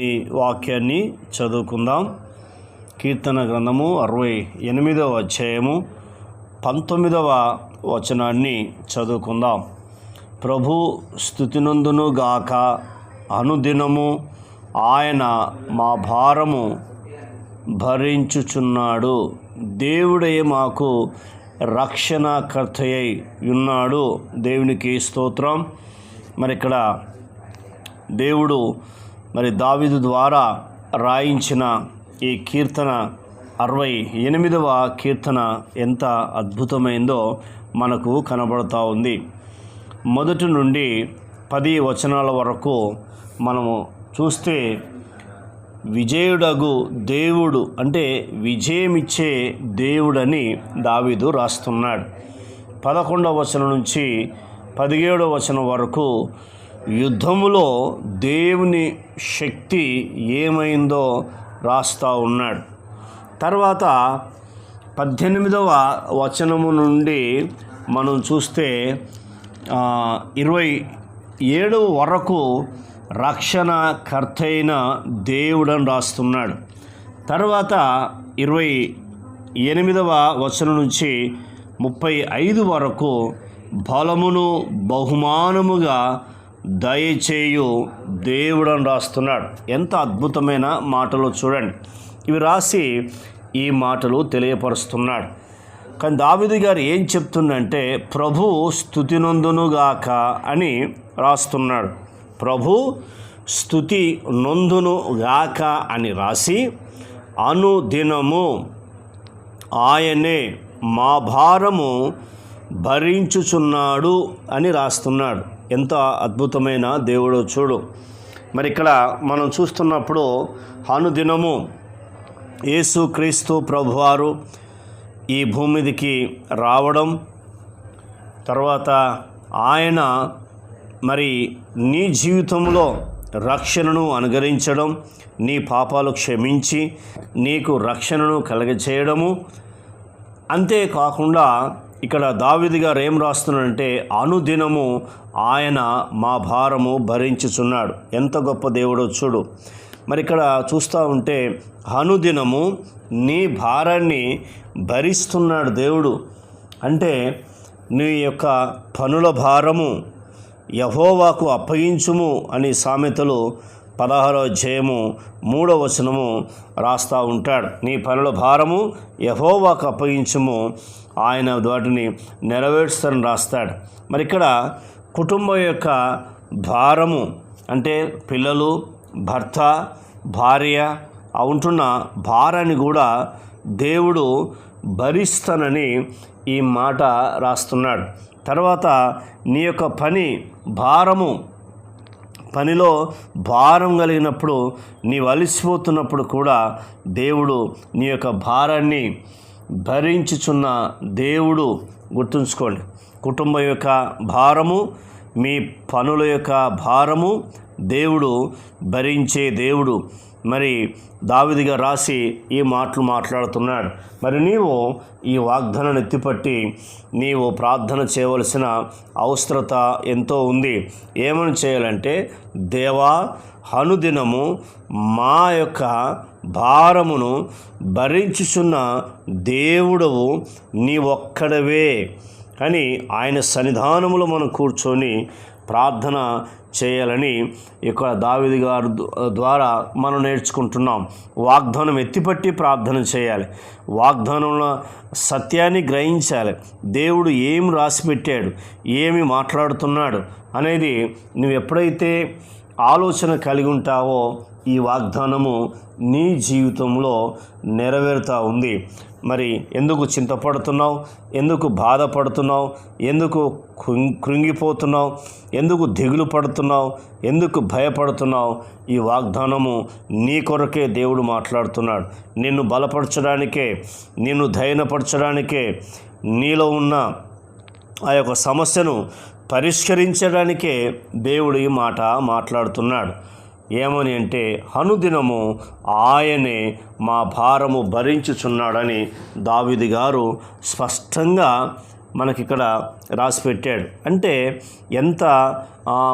ఈ వాక్యాన్ని చదువుకుందాం. కీర్తన గ్రంథము అరవై ఎనిమిదవ అధ్యాయము పంతొమ్మిదవ వచనాన్ని చదువుకుందాం. ప్రభు స్థుతినందును గాక అనుదినము ఆయన మా భారము భరించుచున్నాడు. దేవుడే మాకు రక్షణకర్తయ్యై ఉన్నాడు. దేవునికి స్తోత్రం. మరి ఇక్కడ దేవుడు మరి దావిదు ద్వారా రాయించిన ఈ కీర్తన అరవై ఎనిమిదవ కీర్తన ఎంత అద్భుతమైందో మనకు కనబడుతూ ఉంది. మొదటి నుండి పది వచనాల వరకు మనము చూస్తే విజయుడగు దేవుడు అంటే విజయమిచ్చే దేవుడని దావీదు రాస్తున్నాడు. పదకొండవ వచనం నుంచి పదిహేడవ వచనం వరకు యుద్ధములో దేవుని శక్తి ఏమైందో రాస్తా ఉన్నాడు. తర్వాత పద్దెనిమిదవ వచనము నుండి మనం చూస్తే ఇరవై ఏడు వరకు రక్షణ కర్తైన దేవుడని రాస్తున్నాడు. తర్వాత ఇరవై ఎనిమిదవ వచనం నుంచి ముప్పై ఐదు వరకు బలమును బహుమానముగా దయచేయు దేవుడని రాస్తున్నాడు. ఎంత అద్భుతమైన మాటలు చూడండి. ఇవి రాసి ఈ మాటలు తెలియపరుస్తున్నాడు. కానీ దావిది గారు ఏం చెప్తుందంటే ప్రభు స్థుతినందునుగాక అని రాస్తున్నాడు. ప్రభు స్థుతి నొందును గాక అని రాసి అనుదినము ఆయనే మా భారము భరించుచున్నాడు అని రాస్తున్నాడు. ఎంత అద్భుతమైన దేవుడో చూడు. మరి ఇక్కడ మనం చూస్తున్నప్పుడు అనుదినము యేసు క్రీస్తు ప్రభువారు ఈ భూమిదికి రావడం తర్వాత ఆయన మరి నీ జీవితంలో రక్షణను అనుగరించడం నీ పాపాలు క్షమించి నీకు రక్షణను కలగచేయడము అంతేకాకుండా ఇక్కడ దావిది గారు ఏం రాస్తున్నాడంటే అనుదినము ఆయన మా భారము భరించుచున్నాడు. ఎంత గొప్ప దేవుడో చూడు. మరి ఇక్కడ చూస్తూ ఉంటే అనుదినము నీ భారాన్ని భరిస్తున్నాడు దేవుడు. అంటే నీ యొక్క పనుల భారము యహోవాకు అప్పగించుము అని సామెతలు పదహారో అధ్యాయము మూడో వచనము రాస్తూ ఉంటాడు. నీ పనుల భారము యహోవాకు అప్పగించము. ఆయన వాటిని నెరవేర్చుతారని రాస్తాడు. మరి ఇక్కడ కుటుంబం యొక్క భారము అంటే పిల్లలు భర్త భార్య ఆ ఉంటున్న భారాన్ని కూడా దేవుడు భరిస్తానని ఈ మాట రాస్తున్నాడు. తర్వాత నీ యొక్క పని భారము పనిలో భారం కలిగినప్పుడు నీవు అలసిపోతున్నప్పుడు కూడా దేవుడు నీ యొక్క భారాన్ని భరించుచున్న దేవుడు గుర్తుంచుకోండి. కుటుంబం యొక్క భారము మీ పనుల యొక్క భారము దేవుడు భరించే దేవుడు. మరి దావిదిగా రాసి ఈ మాటలు మాట్లాడుతున్నాడు. మరి నీవు ఈ వాగ్దానం ఎత్తిపట్టి నీవు ప్రార్థన చేయవలసిన అవసరత ఎంతో ఉంది. ఏమని చేయాలంటే దేవా అనుదినము మా యొక్క భారమును భరించుచున్న దేవుడవు నీ ఒక్కడవే అని ఆయన సన్నిధానములో మనం కూర్చొని ప్రార్థన చేయాలని ఇక్కడ దావిది గారు ద్వారా మనం నేర్చుకుంటున్నాం. వాగ్దానం ఎత్తిపట్టి ప్రార్థన చేయాలి. వాగ్దానంలో సత్యాన్ని గ్రహించాలి. దేవుడు ఏం రాసి పెట్టాడు ఏమి మాట్లాడుతున్నాడు? అనేది నువ్వు ఎప్పుడైతే ఆలోచన కలిగి ఉంటావో ఈ వాగ్దానము నీ జీవితంలో నెరవేరుతూ ఉంది. మరి ఎందుకు చింతపడుతున్నావు? ఎందుకు బాధపడుతున్నావు? ఎందుకు కృంగిపోతున్నావు? ఎందుకు దిగులు పడుతున్నావు? ఎందుకు భయపడుతున్నావు? ఈ వాగ్దానము నీ కొరకే దేవుడు మాట్లాడుతున్నాడు. నిన్ను బలపరచడానికే నిన్ను ధైర్యపరచడానికే నీలో ఉన్న ఆ యొక్క సమస్యను పరిష్కరించడానికే దేవుడు ఈ మాట మాట్లాడుతున్నాడు. ఏమని అంటే అనుదినము ఆయనే మా భారము భరించుచున్నాడని దావిది గారు స్పష్టంగా మనకిక్కడ రాసి పెట్టాడు అంటే ఎంత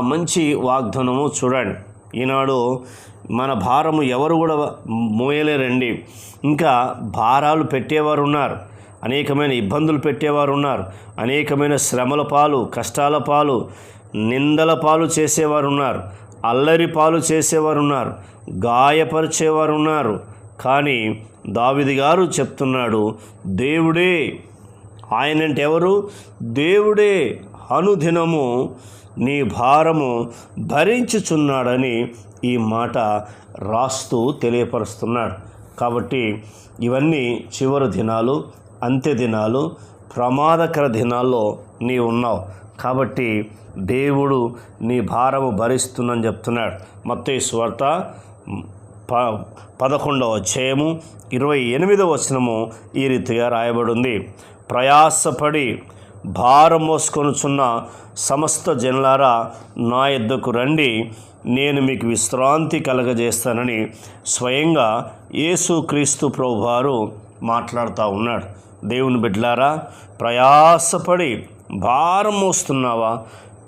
మంచి వాగ్దానము చూడండి. ఈనాడు మన భారము ఎవరు కూడా మోయలేరండి. ఇంకా భారాలు పెట్టేవారు ఉన్నారు అనేకమైన ఇబ్బందులు పెట్టేవారు ఉన్నారు అనేకమైన శ్రమల పాలు కష్టాల పాలు నిందల పాలు చేసేవారు ఉన్నారు అల్లరి పాలు చేసేవారు ఉన్నారు గాయపరిచేవారు ఉన్నారు కానీ దావిది గారు చెప్తున్నాడు దేవుడే ఆయనంటే ఎవరు దేవుడే అనుదినము నీ భారము భరించుచున్నాడని ఈ మాట రాస్తూ తెలియపరుస్తున్నాడు. కాబట్టి ఇవన్నీ చివరి దినాలు అంత్య దినాలు ప్రమాదకర దినాల్లో నీ ఉన్నావు. కాబట్టి దేవుడు నీ భారము భరిస్తుందని చెప్తున్నాడు. మత్తయి స్వార్త ప పదకొండవ అధ్యాయము ఇరవై ఎనిమిదవ వచనము ఈ రీతిగా రాయబడింది. ప్రయాసపడి భారం మోసుకొనుచున్న సమస్త జనులారా నా ఎద్దకు రండి నేను మీకు విశ్రాంతి కలగజేస్తానని స్వయంగా యేసుక్రీస్తు ప్రభువారు మాట్లాడుతూ ఉన్నాడు. దేవుని బిడ్డలారా ప్రయాసపడి భారం మోస్తున్నావా?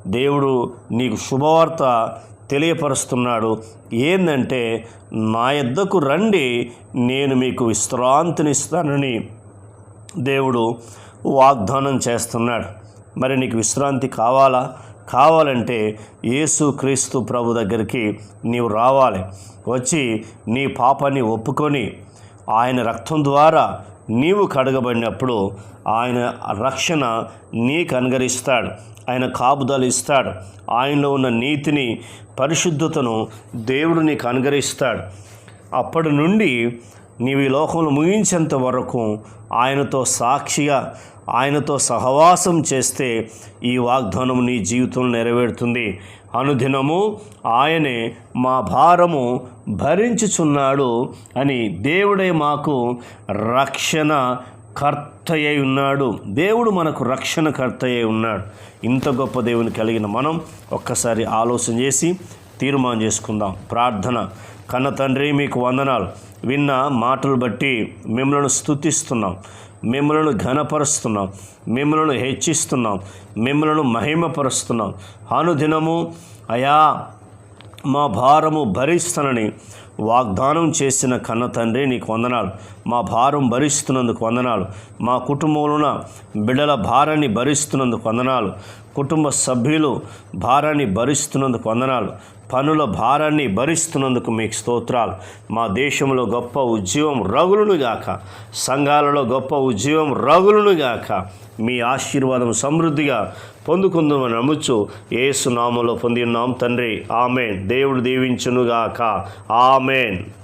దేవుడు నీకు శుభవార్త తెలియపరుస్తున్నాడు. ఏంటంటే నా యొద్దకు రండి నేను మీకు విశ్రాంతినిస్తానని దేవుడు వాగ్దానం చేస్తున్నాడు. మరి నీకు విశ్రాంతి కావాలా? కావాలంటే యేసు క్రీస్తు ప్రభు దగ్గరికి నీవు రావాలి. వచ్చి నీ పాపాన్ని ఒప్పుకొని ఆయన రక్తం ద్వారా నీవు కడగబడినప్పుడు ఆయన రక్షణ నీకు అనుగరిస్తాడు ఆయన కాపుదలు ఇస్తాడు. ఆయనలో ఉన్న నీతిని పరిశుద్ధతను దేవుడు నీకు అనుగరిస్తాడు అప్పటి నుండి నీవు ఈ లోకంలో ముగించేంత వరకు ఆయనతో సాక్షిగా ఆయనతో సహవాసం చేస్తే ఈ వాగ్దానం నీ జీవితంలో నెరవేరుతుంది. అనుదినము ఆయనే మా భారము భరించుచున్నాడు అని దేవుడే మాకు రక్షణ కర్తయ్య ఉన్నాడు. దేవుడు మనకు రక్షణ కర్తయ్య ఉన్నాడు. ఇంత గొప్ప దేవుని కలిగిన మనం ఒక్కసారి ఆలోచన చేసి తీర్మానం చేసుకుందాం. ప్రార్థన. కన్న తండ్రి మీకు వందనాలు. విన్న మాటలు బట్టి మిమ్మల్ని స్తుతిస్తున్నాం. మిమ్మలను ఘనపరుస్తున్నాం. మిమ్మలను హెచ్చిస్తున్నాం. మిమ్మలను మహిమపరుస్తున్నాం. అనుదినము అయా మా భారము భరిస్తానని వాగ్దానం చేసిన కన్న తండ్రి నీకు వందనాలు. మా భారం భరిస్తున్నందుకు వందనాలు. మా కుటుంబంలోన బిడ్డల భారాన్ని భరిస్తున్నందుకు వందనాలు. కుటుంబ సభ్యులు భారాన్ని భరిస్తున్నందుకు వందనాలు. పనుల భారాన్ని భరిస్తున్నందుకు మీకు స్తోత్రాలు. మా దేశంలో గొప్ప ఉద్యమం రగులును గాక. సంఘాలలో గొప్ప ఉద్యమం రగులును గాక. మీ ఆశీర్వాదం సమృద్ధిగా పొందుకుందామని నమ్ముచు ఏసునామంలో పొంది ఉన్నాం తండ్రి. ఆమెన్. దేవుడు దీవించునుగాక. ఆమెన్.